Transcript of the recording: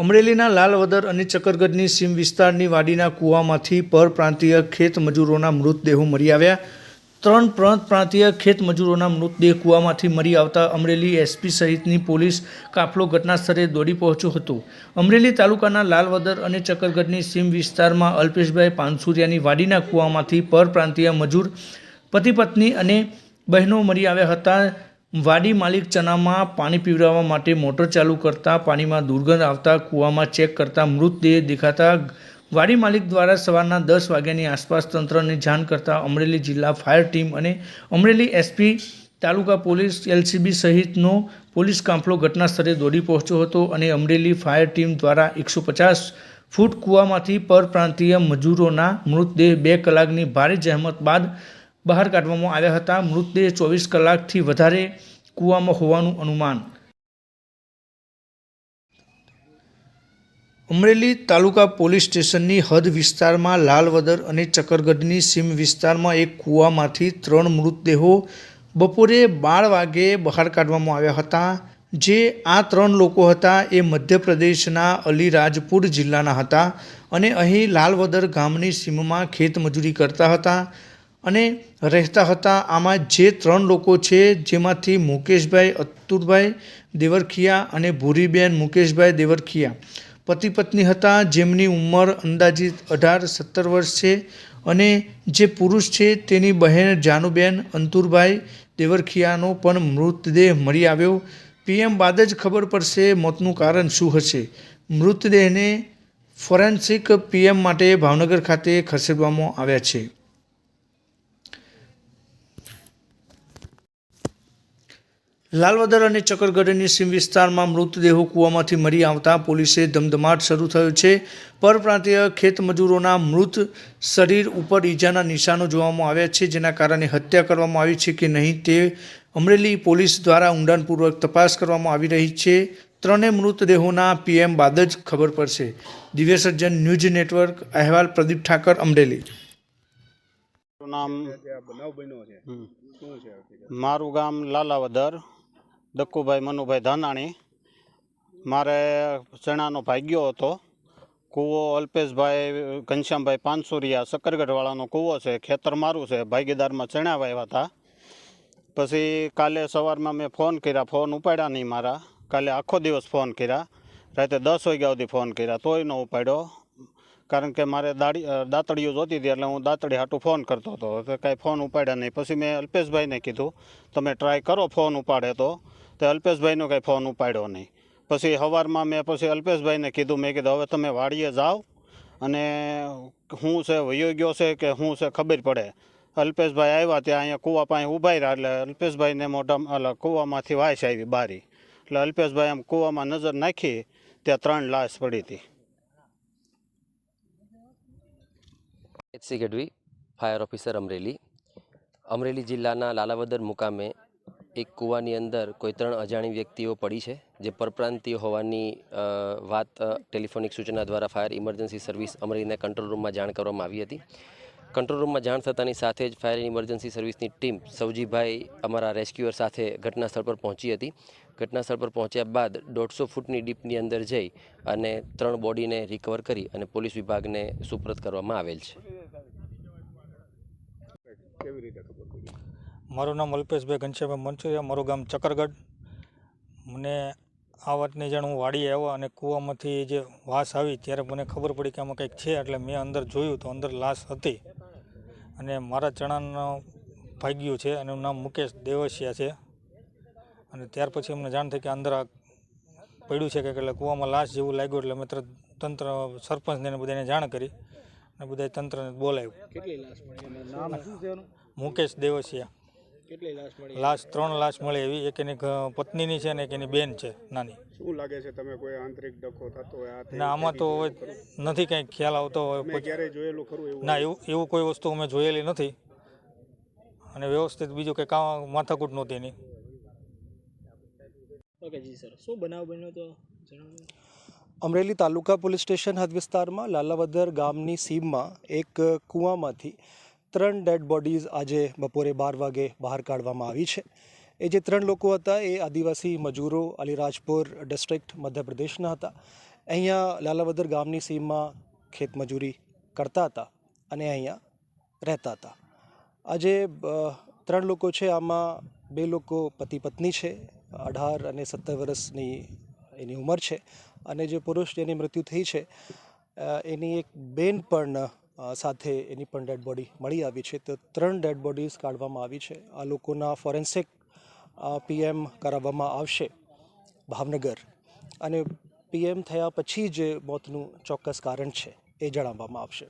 અમરેલીના લાલવદર અને ચકરગઢની સીમ વિસ્તારની વાડીના કૂવામાંથી પરપ્રાંતીય ખેત મજૂરોના મૃતદેહો મળી આવ્યા. ત્રણ પ્રાંત પ્રાંતીય ખેત મજૂરોના મૃતદેહ કૂવામાંથી મળી આવતા અમરેલી એસપી સહિતની પોલીસ કાફલો ઘટના સ્થળે દોડી પહોંચ્યો હતો. અમરેલી તાલુકાના લાલવદર અને ચકરગઢની સીમ વિસ્તારમાં અલ્પેશભાઈ પાનસુરિયાની વાડીના કૂવામાંથી પરપ્રાંતીય મજૂર પતિ પત્ની અને બહેનો મળી આવ્યા હતા. વાડી માલિક ચનામાં પાણી પીવડાવવા માટે મોટર ચાલુ કરતા પાણીમાં દુર્ગંધ આવતા કૂવામાં ચેક કરતા મૃતદેહ દેખાતા વાડી માલિક દ્વારા સવારના દસ વાગ્યાની આસપાસ તંત્રને જાણ કરતા અમરેલી જિલ્લા ફાયર ટીમ અને અમરેલી એસપી તાલુકા પોલીસ એલસીબી સહિતનો પોલીસ કાફલો ઘટના સ્થળે દોડી પહોંચ્યો હતો અને અમરેલી ફાયર ટીમ દ્વારા એકસો પચાસ ફૂટ કૂવામાંથી પરપ્રાંતીય મજૂરોના મૃતદેહ બે કલાકની ભારે જહેમત બાદ બહાર કાઢવામાં આવ્યા હતા. મૃતદેહ ચોવીસ કલાકથી વધારે કૂવામાં હોવાનું અનુમાન. અમરેલી તાલુકા પોલીસ સ્ટેશનની હદ વિસ્તારમાં લાલવદર અને ચકરગઢની સીમ વિસ્તારમાં એક કૂવામાંથી ત્રણ મૃતદેહો બપોરે બાર વાગે બહાર કાઢવામાં આવ્યા હતા. જે આ ત્રણ લોકો હતા એ મધ્યપ્રદેશના અલીરાજપુર જિલ્લાના હતા અને અહીં લાલવદર ગામની સીમમાં ખેતમજૂરી કરતા હતા. અને રહેતા હતા આમાં જે ત્રણ લોકો છે, જેમાંથી મુકેશભાઈ, અતુરભાઈ દેવરખિયા અને ભૂરીબેન મુકેશભાઈ દેવરખિયા. પતિ પત્ની હતા, જેમની ઉંમર અંદાજિત અઢાર, સત્તર વર્ષ છે અને જે પુરુષ છે તેની બહેન જાનુબેન અંતુરભાઈ દેવરખિયાનો પણ મૃતદેહ મળી આવ્યો. પીએમ બાદ જ ખબર પડશે મોતનું કારણ શું હશે. મૃતદેહને ફોરેન્સિક પીએમ માટે ભાવનગર ખાતે ખસેડવામાં આવ્યા છે. લાલવદર અને ચકરગઢની સીમ વિસ્તારમાં મૃતદેહો કૂવામાંથી મળી આવતા પોલીસે ધમધમાટ શરૂ થયો છે પરપ્રાંતીય ખેત મજૂરોના મૃત શરીર ઉપર ઈજાના નિશાનો જોવામાં આવ્યા છે જેના કારણે હત્યા કરવામાં આવી છે કે નહીં તે અમરેલી પોલીસ દ્વારા ઊંડાણપૂર્વક તપાસ કરવામાં આવી રહી છે ત્રણેય મૃતદેહોના પીએમ બાદ જ ખબર પડશે દિવ્ય સજ્જન ન્યૂઝ નેટવર્ક અહેવાલ પ્રદીપ ઠાકર અમરેલી નામ બનાવ બન્યો છે હમ. શું છે હકીકત? મારું ગામ લાલાવદર દક્કુભાઈ મનુભાઈ ધાનાણી. મારે ચણાનો ભાગ્યો હતો. કૂવો અલ્પેશભાઈ, ઘનશ્યામભાઈ પાનસુરિયા, સક્કરગઢવાળાનો કૂવો છે, ખેતર મારું છે, ભાગીદારમાં ચણા વાવ્યા હતા. પછી કાલે સવારમાં મેં ફોન કર્યા, ફોન ઉપાડ્યા નહીં મારા. કાલે આખો દિવસ ફોન કર્યા. રાતે દસ વાગ્યા સુધી ફોન કર્યા, તોય ન ઉપાડ્યો. કારણ કે મારે દાડી દાંતળીઓ જોતી હતી એટલે હું દાંતળી હાટું ફોન કરતો હતો. તો કાંઈ ફોન ઉપાડ્યા નહીં. પછી મેં અલ્પેશભાઈને કીધું, તમે ટ્રાય કરો ફોન ઉપાડે તો. તે અલ્પેશભાઈનો કાંઈ ફોન ઉપાડ્યો નહીં. પછી સવારમાં મેં પછી અલ્પેશભાઈને કીધું, મેં કીધું, હવે તમે વાડીએ જાઓ અને હું છે, વયો ગયો છે કે હું છે ખબર પડે. અલ્પેશભાઈ આવ્યા ત્યાં અહીંયા કૂવા પાસે ઊભા રહ્યા એટલે અલ્પેશભાઈને મોઢા એટલે કૂવામાંથી વાસ આવી બારી એટલે અલ્પેશભાઈ આમ કૂવામાં નજર નાખી, ત્યાં ત્રણ લાશ પડી હતી. HC Gadhvi, fire officer Amreli. Amreli જિલ્લાના લાલાવદર મુકામે એક કૂવાની અંદર કોઈ ત્રણ અજાણી વ્યક્તિઓ પડી છે, જે પરપ્રાંતિય હોવાની વાત ટેલિફોનિક સૂચના દ્વારા ફાયર ઇમરજન્સી સર્વિસ અમરેલીના કંટ્રોલ રૂમમાં જાણ કરવામાં આવી હતી. કંટ્રોલ રૂમમાં જાણ થતાની સાથે જ ફાયર ઇમરજન્સી સર્વિસની ટીમ સૌજીભાઈ અમારા રેસ્ક્યુઅર સાથે ઘટના સ્થળ પર પહોંચી હતી. ઘટના સ્થળ પર પહોંચ્યા બાદ દોઢસો ફૂટની ડીપની અંદર જઈ અને ત્રણ બોડીને રિકવર કરી અને પોલીસ વિભાગને સુપ્રત કરવામાં આવેલ છે. મારું નામ અલ્પેશભાઈ ઘનશ્યામભાઈ મનસુરિયા મારું ગામ ચકરગઢ મને આ વાતની જાણ હું વાડી આવ્યો અને કૂવામાંથી જે વાસ આવી ત્યારે મને ખબર પડી કે આમાં કંઈક છે એટલે મેં અંદર જોયું તો અંદર લાશ હતી. અને મારા ચણાનો ભાગ્યું છે અને એનું નામ મુકેશ દેવસિયા છે. અને ત્યાર પછી અમને જાણ થઈ કે અંદર આ પડ્યું છે કે એટલે કૂવામાં લાશ જેવું લાગ્યું એટલે મેં તરત તંત્ર સરપંચને બધાને જાણ કરી અને બધાએ તંત્રને બોલાવ્યું. મુકેશ દેવસિયા. કેટલી લાશ મળી લાશ ત્રણ લાશ મળી એવી. એક એની પત્નીની છે ને એક એની બેન છે નાની. શું લાગે છે તમે કોઈ આંતરિક ડખો થતો હોય ના આમાં તો હવે નથી કંઈ ખ્યાલ આવતો હોય. મેં ક્યારેય જોયેલું ખરું એવું? ના એવું એવું કોઈ વસ્તુ અમે જોયેલી નથી. અને વ્યવસ્થિત બીજું કંઈ કામ માથાકૂટ નહોતી એની. ઓકે જી સર શું બનાવ બન્યો તો અમરેલી તાલુકા પોલીસ સ્ટેશન હદ વિસ્તારમાં લાલાવદર ગામની સીમમાં એક કૂવામાંથી ત્રણ ડેડ બોડીઝ આજે બપોરે બાર વાગે બહાર કાઢવામાં આવી છે. એ જે ત્રણ લોકો હતા એ આદિવાસી મજૂરો અલીરાજપુર ડિસ્ટ્રિક્ટ મધ્યપ્રદેશના હતા. અહીંયા લાલાવદર ગામની સીમમાં ખેતમજૂરી કરતા હતા અને અહીંયા રહેતા હતા. આજે ત્રણ લોકો છે, આમાં બે લોકો પતિ પત્ની છે, અઢાર અને સત્તર વર્ષની એની ઉંમર છે. અને જે પુરુષ જેની મૃત્યુ થઈ છે એની એક બેન પણ સાથે એની પણ ડેડ બોડી મળી આવી છે. તો ત્રણ ડેડ બોડીઝ કાઢવામાં આવી છે. આ લોકોના ફોરેન્સિક પીએમ કરાવવામાં આવશે ભાવનગર. અને પીએમ થયા પછી જે મોતનું ચોક્કસ કારણ છે, એ જણાવવામાં આવશે.